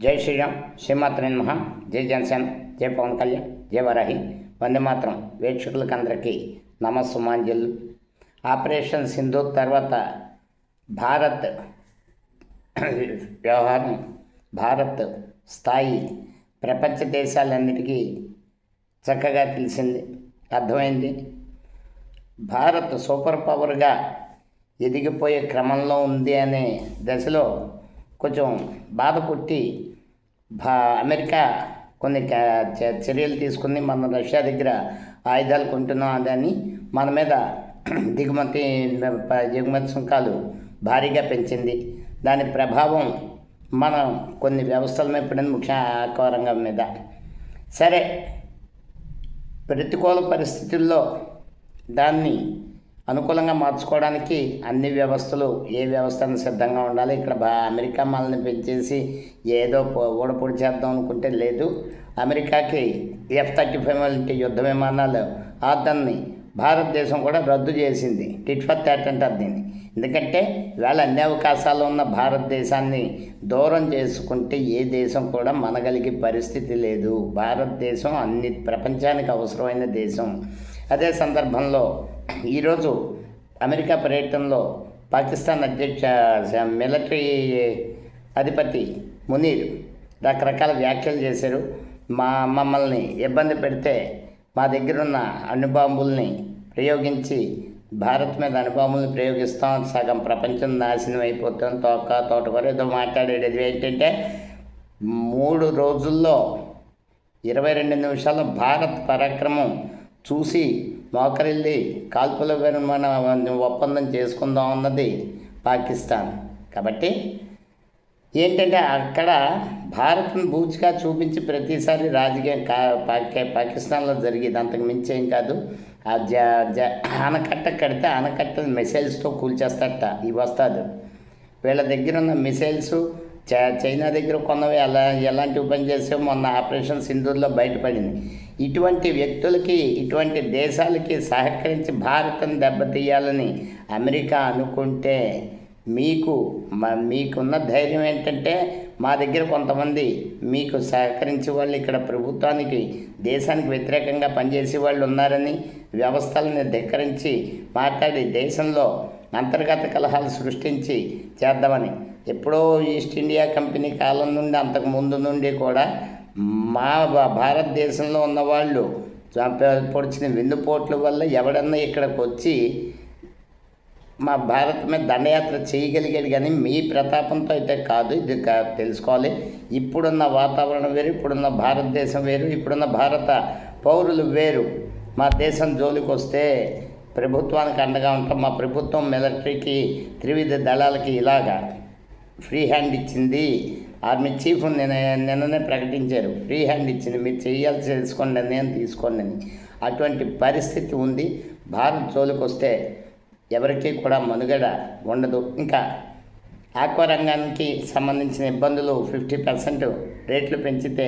జై శ్రీరామ్. శ్రీమాత్ర జై జన్సన్. జై పవన్ కళ్యాణ్. జై వరాహి. వందే మాత్రం. వీక్షకులకు అందరికీ నమస్సుమాంజలు. ఆపరేషన్ సింధు తర్వాత భారత్ వ్యవహారం భారత్ స్థాయి ప్రపంచ దేశాలన్నిటికీ చక్కగా తెలిసింది అర్థమైంది. భారత్ సూపర్ పవర్గా ఎదిగిపోయే క్రమంలో ఉంది అనే దశలో కొంచెం బాధ పుట్టి భా అమెరికా కొన్ని చర్యలు తీసుకుని మనం రష్యా దగ్గర ఆయుధాలు కొంటున్నాం అదని మన మీద దిగుమతి దిగుమతి ఎగుమతి సుంకాలు భారీగా పెంచింది. దాని ప్రభావం మనం కొన్ని వ్యవస్థల మీద పడింది ముఖ్య రంగం మీద. సరే ప్రతికూల పరిస్థితుల్లో దాన్ని అనుకూలంగా మార్చుకోవడానికి అన్ని వ్యవస్థలు ఏ వ్యవస్థను సిద్ధంగా ఉండాలి ఇక్కడ బా అమెరికా మనల్ని పెంచేసి ఏదో పో- ఊడపొడి చేద్దాం అనుకుంటే లేదు. అమెరికాకి ఎఫ్ థర్టీ ఫైవ్ వంటి యుద్ధ విమానాలు ఆర్డర్ని భారతదేశం కూడా రద్దు చేసింది. టిట్ ఫర్ థ్యాట్ అంటారు దీన్ని. ఎందుకంటే వేళ అన్ని అవకాశాలు ఉన్న భారతదేశాన్ని దూరం చేసుకుంటే ఏ దేశం కూడా మనగలిగే పరిస్థితి లేదు. భారతదేశం అన్ని ప్రపంచానికి అవసరమైన దేశం. అదే సందర్భంలో ఈరోజు అమెరికా పర్యటనలో పాకిస్తాన్ అధ్యక్ష మిలిటరీ అధిపతి మునీర్ రకరకాల వ్యాఖ్యలు చేశారు. మా మమ్మల్ని ఇబ్బంది పెడితే మా దగ్గర ఉన్న అణుబాంబుల్ని ప్రయోగించి భారత్ మీద అణుబాంబుల్ని ప్రయోగిస్తాం. సగం ప్రపంచం నాశనం అయిపోతాం. తోక తోటకూర ఏదో మాట్లాడేది ఏంటంటే మూడు రోజుల్లో ఇరవై రెండు నిమిషాల భారత్ పరాక్రమం చూసి మోకరిల్లి కాల్పుల విరమణ ఒప్పందం చేసుకుందాం అన్నది పాకిస్తాన్. కాబట్టి ఏంటంటే అక్కడ భారత్ను బూచిగా చూపించి ప్రతిసారి రాజకీయం కా పాకి పాకిస్తాన్లో జరిగేది అంతకు మించి ఏం కాదు. ఆ జ జ ఆనకట్ట కడితే ఆనకట్ట మిసైల్స్తో కూల్చేస్తట ఈ వస్తాదు. వీళ్ళ దగ్గర ఉన్న మిసైల్స్ చైనా దగ్గర కొన్నవి ఎలా ఎలాంటివి పనిచేసావు మొన్న ఆపరేషన్ సింధూర్లో బయటపడింది. ఇటువంటి వ్యక్తులకి ఇటువంటి దేశాలకి సహకరించి భారత్ని దెబ్బతీయాలని అమెరికా అనుకుంటే మీకు మ- మీకున్న ధైర్యం ఏంటంటే మా దగ్గర కొంతమంది మీకు సహకరించే వాళ్ళు ఇక్కడ ప్రభుత్వానికి దేశానికి వ్యతిరేకంగా పనిచేసే వాళ్ళు ఉన్నారని వ్యవస్థలను ధిక్కరించి మాట్లాడి దేశంలో అంతర్గత కలహాలు సృష్టించి చేద్దామని ఎప్పుడో ఈస్ట్ ఇండియా కంపెనీ కాలం నుండి అంతకు ముందు నుండి కూడా మా భా- భారతదేశంలో ఉన్న వాళ్ళు పొడిచిన వెన్నుపోట్ల వల్ల ఎవడన్నా ఇక్కడికి వచ్చి మా భారత్ మీద దండయాత్ర చేయగలిగాడు కానీ మీ ప్రతాపంతో అయితే కాదు ఇది తెలుసుకోవాలి. ఇప్పుడున్న వాతావరణం వేరు ఇప్పుడున్న భారతదేశం వేరు ఇప్పుడున్న భారత పౌరులు వేరు. మా దేశం జోలికి వస్తే ప్రభుత్వానికి అండగా ఉంటాం. మా ప్రభుత్వం మిలిటరీకి త్రివిధ దళాలకి ఇలాగా ఫ్రీ హ్యాండ్ ఇచ్చింది. ఆర్మీ చీఫ్ నిన్న నిన్ననే ప్రకటించారు. ఫ్రీ హ్యాండ్ ఇచ్చింది. మీరు చేయాల్సి తెలుసుకోండి నేను తీసుకోండి అని. అటువంటి పరిస్థితి ఉంది. భారత్ జోలికి వస్తే ఎవరికీ కూడా మనుగడ ఉండదు. ఇంకా ఆక్వా రంగానికి సంబంధించిన ఇబ్బందులు ఫిఫ్టీ పర్సెంట్ రేట్లు పెంచితే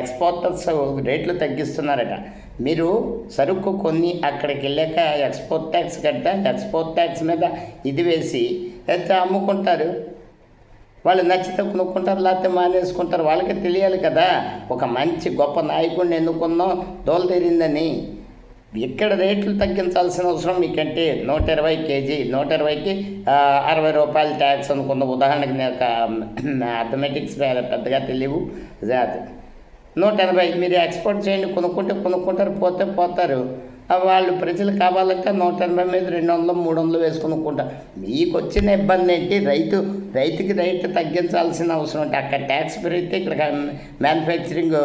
ఎక్స్పోర్టర్స్ రేట్లు తగ్గిస్తున్నారట. మీరు సరుకు కొన్ని అక్కడికి వెళ్ళాక ఎక్స్పోర్ట్ ట్యాక్స్ కడితే ఎక్స్పోర్ట్ ట్యాక్స్ మీద ఇది వేసి అయితే అమ్ముకుంటారు. వాళ్ళు నచ్చితే కొనుక్కుంటారు లేకపోతే మానేసుకుంటారు వాళ్ళకి తెలియాలి కదా. ఒక మంచి గొప్ప నాయకుడిని ఎన్నుకుందాం దోల ఇక్కడ రేట్లు తగ్గించాల్సిన అవసరం మీకంటే నూట ఇరవై కేజీ నూట ఇరవైకి అరవై రూపాయలు ట్యాక్స్ అనుకున్న ఉదాహరణకి నేను అథమెటిక్స్ పెద్దగా తెలియవు. అది నూట ఎనభై మీరు ఎక్స్పోర్ట్ చేయండి కొనుక్కుంటే కొనుక్కుంటారు పోతే పోతారు. వాళ్ళు ప్రజలు కావాలంటే నూట ఎనభై మీద రెండు వందలు మూడు వందలు వేసుకునుకుంటారు మీకు వచ్చిన ఇబ్బంది ఏంటి? రైతు రైతుకి రేటు తగ్గించాల్సిన అవసరం ఉంటుంది అక్కడ ట్యాక్స్ పెరిగితే ఇక్కడ మ్యానుఫ్యాక్చరింగ్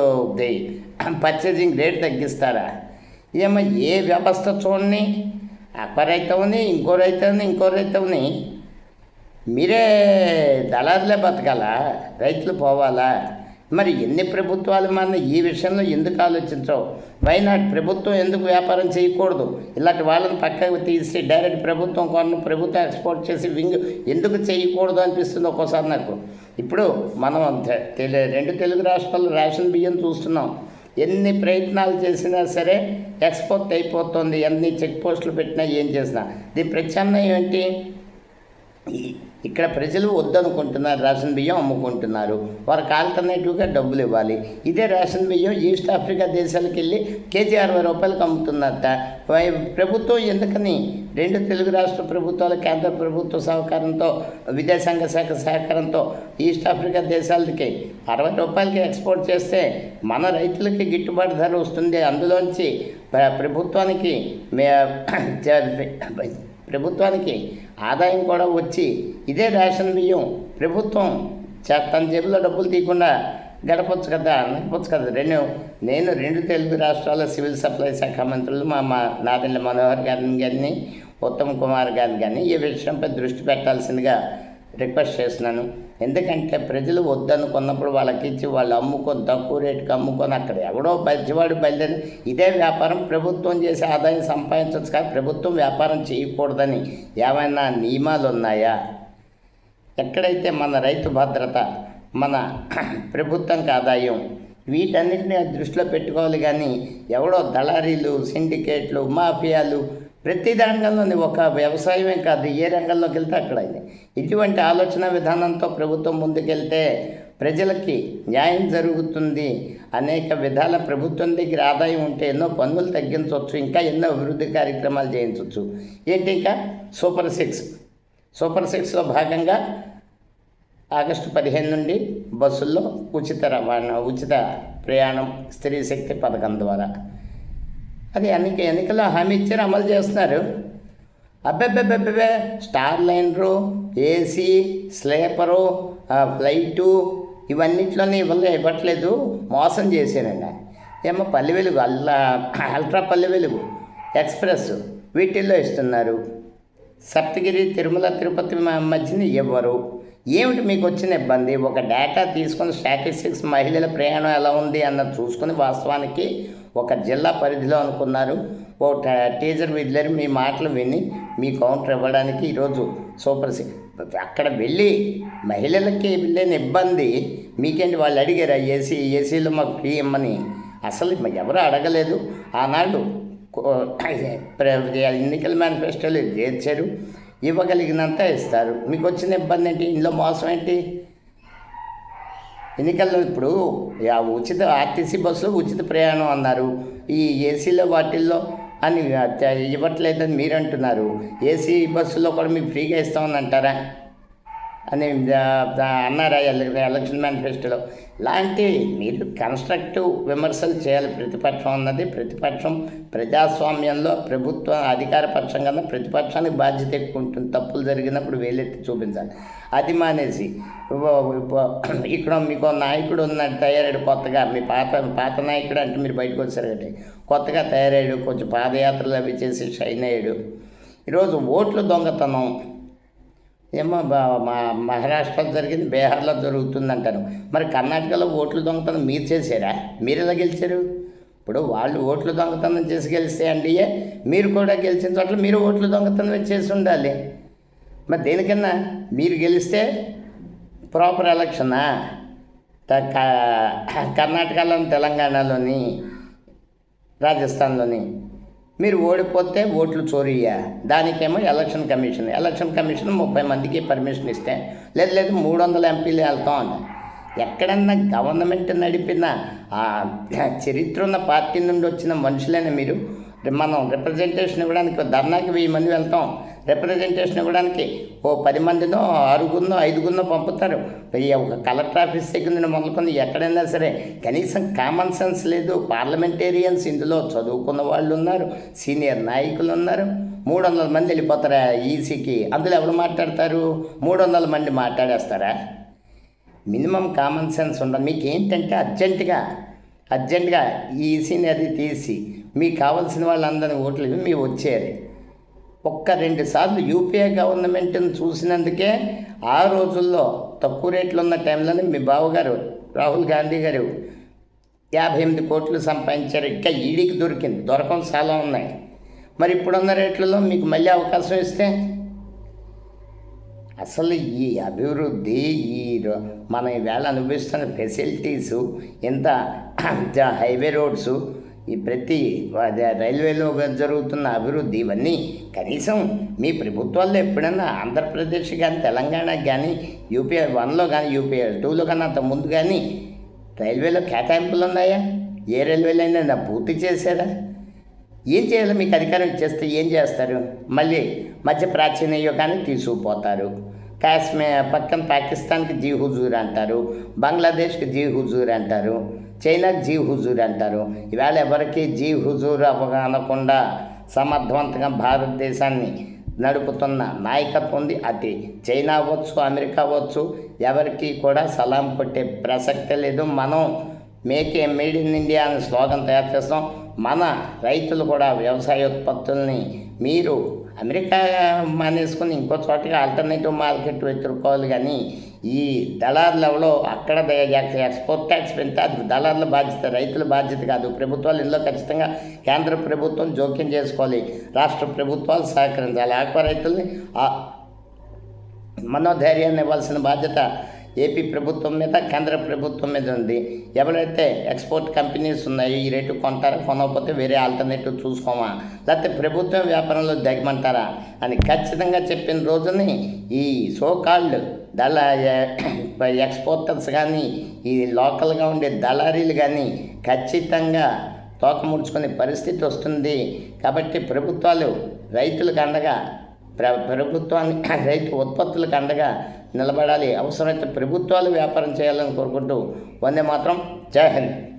పర్చేజింగ్ రేట్ తగ్గిస్తారా? ఏమో ఏ వ్యవస్థ చూడండి అక్క రైతవుని ఇంకో రైతవుని ఇంకో రైతవుని మీరే దళారులే బతకాలా? రైతులు పోవాలా? మరి ఎన్ని ప్రభుత్వాలు మన ఈ విషయంలో ఎందుకు ఆలోచించవు? వైనాట్ ప్రభుత్వం ఎందుకు వ్యాపారం చేయకూడదు? ఇలాంటి వాళ్ళని పక్కకు తీసి డైరెక్ట్ ప్రభుత్వం కొన్ని ప్రభుత్వం ఎక్స్పోర్ట్ చేసి వింగ్ ఎందుకు చేయకూడదు అనిపిస్తుంది ఒక్కోసారి నాకు. ఇప్పుడు మనం తె- తెలు- రెండు తెలుగు రాష్ట్రాల్లో రేషన్ బియ్యం చూస్తున్నాం. ఎన్ని ప్రయత్నాలు చేసినా సరే ఎక్స్పోర్ట్ అయిపోతుంది. ఎన్ని చెక్ పోస్టులు పెట్టినా ఏం చేసినా. దీని ప్రత్యామ్నాయం ఏంటి? ఇక్కడ ప్రజలు వద్దనుకుంటున్నారు రేషన్ బియ్యం అమ్ముకుంటున్నారు. వారికి ఆల్టర్నేటివ్గా డబ్బులు ఇవ్వాలి. ఇదే రేషన్ బియ్యం ఈస్ట్ ఆఫ్రికా దేశాలకు వెళ్ళి కేజీ అరవై రూపాయలకు అమ్ముతున్నట్ట ప్రభుత్వం ఎందుకని? రెండు తెలుగు రాష్ట్ర ప్రభుత్వాలు కేంద్ర ప్రభుత్వ సహకారంతో విదేశాంగ శాఖ సహకారంతో ఈస్ట్ ఆఫ్రికా దేశాలకి అరవై రూపాయలకి ఎక్స్పోర్ట్ చేస్తే మన రైతులకి గిట్టుబాటు ధర వస్తుంది. అందులోంచి ప్రభుత్వానికి ప్రభుత్వానికి ఆదాయం కూడా వచ్చి ఇదే రేషన్ బియ్యం ప్రభుత్వం తన జేబులో డబ్బులు తీయకుండా గడపచ్చు కదా నడపచ్చు కదా. రెండు నేను రెండు తెలుగు రాష్ట్రాల సివిల్ సప్లై శాఖ మంత్రులు మా మా నాదెండ్ల మనోహర్ గారిని కానీ ఉత్తమ్ కుమార్ గారిని కానీ ఈ విషయంపై దృష్టి పెట్టాల్సిందిగా రిక్వెస్ట్ చేస్తున్నాను. ఎందుకంటే ప్రజలు వద్దనుకున్నప్పుడు వాళ్ళకి ఇచ్చి వాళ్ళు అమ్ముకొని తక్కువ రేటుకి అమ్ముకొని అక్కడ ఎవడో బజ్జివాడు బయలుదేరి ఇదే వ్యాపారం ప్రభుత్వం చేసే ఆదాయం సంపాదించవచ్చు కానీ ప్రభుత్వం వ్యాపారం చేయకూడదని ఏమైనా నియమాలు ఉన్నాయా? ఎక్కడైతే మన రైతు భద్రత మన ప్రభుత్వంకి ఆదాయం వీటన్నిటిని దృష్టిలో పెట్టుకోవాలి కానీ ఎవడో దళారీలు సిండికేట్లు మాఫియాలు ప్రతి రంగంలోని ఒక వ్యవసాయమే కాదు ఏ రంగంలోకి వెళ్తే అక్కడ ఇది. ఇటువంటి ఆలోచన విధానంతో ప్రభుత్వం ముందుకెళ్తే ప్రజలకి న్యాయం జరుగుతుంది. అనేక విధాల ప్రభుత్వం దగ్గర ఆదాయం ఉంటే ఎన్నో పన్నులు తగ్గించవచ్చు ఇంకా ఎన్నో అభివృద్ధి కార్యక్రమాలు చేయించవచ్చు. ఏంటి ఇంకా? Super six. సూపర్ సిక్స్లో భాగంగా ఆగస్టు పదిహేను నుండి బస్సుల్లో ఉచిత రవాణా ఉచిత ప్రయాణం స్త్రీ శక్తి పథకం ద్వారా. అది ఎన్నిక ఎన్నికల్లో హామీ ఇచ్చారు అమలు చేస్తున్నారు. అబ్బెబ్బెబ్బెబ్బే star liner AC sleeper flight ఇవన్నిట్లోనే ఇవ్వలే ఇవ్వట్లేదు మోసం చేశానండి ఏమో పల్లె వెలుగు అల్లా అల్ట్రా పల్లె వెలుగు ఎక్స్ప్రెస్ వీటిల్లో ఇస్తున్నారు. సప్తగిరి తిరుమల తిరుపతి మ- మధ్యన ఇవ్వరు ఏమిటి మీకు వచ్చిన ఇబ్బంది? ఒక డేటా తీసుకొని స్టాటిస్టిక్స్ మహిళల ప్రయాణం ఎలా ఉంది అన్నది చూసుకొని వాస్తవానికి ఒక జిల్లా పరిధిలో అనుకున్నారు. ఓ ట- టీచర్ విద్యులర్ మీ మాటలు విని మీ కౌంటర్ ఇవ్వడానికి ఈరోజు సూపర్ సి అక్కడ వెళ్ళి మహిళలకి లేని ఇబ్బంది మీకేంటి వాళ్ళు అడిగారు? ఏసీ ఏసీలో మాకు ఫ్రీ ఇమ్మని. అసలు ఎవరు అడగలేదు. ఆనాడు ఎన్నికల మేనిఫెస్టోలు చేర్చారు ఇవ్వగలిగినంత ఇస్తారు. మీకు వచ్చిన ఇబ్బంది ఏంటి? ఇందులో మోసం ఏంటి? ఎన్నికల్లో ఇప్పుడు ఉచిత ఆర్టీసీ బస్సులో ఉచిత ప్రయాణం అన్నారు. ఈ ఏసీలో వాటిల్లో అని ఇవ్వట్లేదని మీరు అంటున్నారు ఏసీ బస్సులో కూడా మీకు ఫ్రీగా ఇస్తామని అంటారా? అని ఆ, అన్నారా ఎలక్షన్ మేనిఫెస్టోలో. లాంటి మీరు కన్స్ట్రక్టివ్ విమర్శలు చేయాలి. ప్రతిపక్షం అన్నది ప్రతిపక్షం ప్రజాస్వామ్యంలో ప్రభుత్వం అధికార పక్షం కన్నా ప్రతిపక్షానికి బాధ్యత ఎక్కువ ఉంటుంది. తప్పులు జరిగినప్పుడు వేలెత్తి చూపించాలి. అది మానేసి ఇక్కడ మీకు నాయకుడు ఉన్నాడు తయారాడు కొత్తగా. మీ పాత పాత నాయకుడు అంటే మీరు బయటకు వచ్చారు కాబట్టి. కొత్తగా తయారయ్యాడు. కొంచెం పాదయాత్రలు అవి చేసి షైన్ అయ్యాడు. ఈరోజు ఓట్లు దొంగతనం ఏమో బా- మా మహారాష్ట్రలో జరిగింది బీహార్లో జరుగుతుంది అంటారు మరి కర్ణాటకలో ఓట్లు దొంగతనం మీరు చేశారా? మీరు ఎలా గెలిచారు? ఇప్పుడు వాళ్ళు ఓట్లు దొంగతనం చేసి గెలిస్తే అండి మీరు కూడా గెలిచిన చోట్ల మీరు ఓట్లు దొంగతనం చేసి ఉండాలి. మరి దేనికన్నా? మీరు గెలిస్తే ప్రాపర్ ఎలక్షనా? కర్ణాటకలోని తెలంగాణలోని రాజస్థాన్లోని మీరు ఓడిపోతే ఓట్లు చోరీయా దానికేమో ఎలక్షన్ కమిషన్ ఎలక్షన్ కమిషన్ ముప్పై మందికి పర్మిషన్ ఇస్తే లేదు లేదు మూడు వందల ఎంపీలు వెళ్తాం అంట. ఎక్కడన్నా గవర్నమెంట్ నడిపిన ఆ చరిత్ర ఉన్న పార్టీ నుండి వచ్చిన మనుషులైన మీరు మనం రిప్రజెంటేషన్ ఇవ్వడానికి ధర్నాకి వెయ్యి మంది వెళ్తాం. రిప్రజెంటేషన్ ఇవ్వడానికి ఓ పది మందినో ఆరుగురినో ఐదుగురినో పంపుతారు. ఈ ఒక కలెక్టర్ ఆఫీస్ దగ్గర నుండి మొదలుకొని ఎక్కడైనా సరే కనీసం కామన్ సెన్స్ లేదు. పార్లమెంటేరియన్స్ ఇందులో చదువుకున్న వాళ్ళు ఉన్నారు. సీనియర్ నాయకులు ఉన్నారు. మూడు వందల మంది వెళ్ళిపోతారా ఈసీకి? అందులో ఎవరు మాట్లాడతారు? మూడు వందల మంది మాట్లాడేస్తారా? మినిమం కామన్ సెన్స్ ఉండదు మీకు ఏంటంటే అర్జెంటుగా అర్జెంటుగా ఈసీని అది తీసి మీకు కావలసిన వాళ్ళందరినీ ఓట్లు మీ మీరు ఒక్క రెండు సార్లు యూపీఏ గవర్నమెంట్ని చూసినందుకే ఆ రోజుల్లో తక్కువ రేట్లు ఉన్న టైంలోనే మీ బావగారు రాహుల్ గాంధీ గారు యాభై ఎనిమిది కోట్లు సంపాదించారు. ఇంకా ఈడీకి దొరికింది. దొరకం చాలా ఉన్నాయి. మరి ఇప్పుడున్న రేట్లలో మీకు మళ్ళీ అవకాశం ఇస్తే? అసలు ఈ అభివృద్ధి ఈ రో- మనం ఈవేళ అనుభవిస్తున్న ఫెసిలిటీసు ఇంత హైవే రోడ్సు ఈ ప్రతి రైల్వేలో జరుగుతున్న అభివృద్ధి ఇవన్నీ కనీసం మీ ప్రభుత్వాల్లో ఎప్పుడైనా ఆంధ్రప్రదేశ్ కానీ తెలంగాణ కానీ యూపీఐ వన్లో కానీ యూపీఐ టూలో కానీ అంత ముందు కానీ రైల్వేలో కేటాయింపులు ఉన్నాయా? ఏ రైల్వేలో అయినా పూర్తి చేశారా? ఏం చేయాలి? మీకు అధికారం చేస్తే ఏం చేస్తారు? మళ్ళీ మధ్య ప్రాచీన యుగాన్ని తీసుకుపోతారు. కాశ్మీర్ పక్కన పాకిస్తాన్కి జీ హుజూర్ అంటారు. బంగ్లాదేశ్కి జీ హుజూర్ అంటారు. చైనా జీ హుజూర్ అంటారు. ఇవాళ ఎవరికి జీ హుజూర్ అనకుండా సమర్థవంతంగా భారతదేశాన్ని నడుపుతున్న నాయకత్వం ఉంది. అది చైనా అవ్వచ్చు అమెరికా అవ్వచ్చు ఎవరికి కూడా సలాం కొట్టే ప్రసక్తే లేదు. మనం make a made in India అనే స్లోగన్ తయారు చేస్తాం మన రైతులు కూడా వ్యవసాయ ఉత్పత్తుల్ని మీరు అమెరికా మానేసుకుని ఇంకో చోటకి ఆల్టర్నేటివ్ మార్కెట్ వెతుక్కోవాలి కానీ ఈ దళారులు ఎవరో అక్కడ ఎక్స్పోర్ట్ ట్యాక్స్ పెంచితే అది దళారుల బాధ్యత రైతుల బాధ్యత కాదు. ప్రభుత్వాలు ఇందులో ఖచ్చితంగా కేంద్ర ప్రభుత్వం జోక్యం చేసుకోవాలి. రాష్ట్ర ప్రభుత్వాలు సహకరించాలి. ఆక్వా రైతుల్ని మనోధైర్యాన్ని ఇవ్వాల్సిన బాధ్యత ఏపీ ప్రభుత్వం మీద కేంద్ర ప్రభుత్వం మీద ఉంది. ఎవరైతే ఎక్స్పోర్ట్ కంపెనీస్ ఉన్నాయో ఈ రేటు కొంటారా కొనకపోతే వేరే ఆల్టర్నేటివ్ చూసుకోమా? లేకపోతే ప్రభుత్వం వ్యాపారంలో దిగమంటారా? అని ఖచ్చితంగా చెప్పిన రోజుని ఈ సోకాల్డ్ దళ ఎక్స్పోర్టర్స్ కానీ ఈ లోకల్గా ఉండే దళారీలు కానీ ఖచ్చితంగా తోక ముడుచుకునే పరిస్థితి వస్తుంది. కాబట్టి ప్రభుత్వాలు రైతులకు అండగా ప్ర ప్రభుత్వాన్ని రైతు ఉత్పత్తులకు అండగా నిలబడాలి. అవసరమైతే ప్రభుత్వాలు వ్యాపారం చేయాలని కోరుకుంటూ వందే మాత్రం జై హింద్.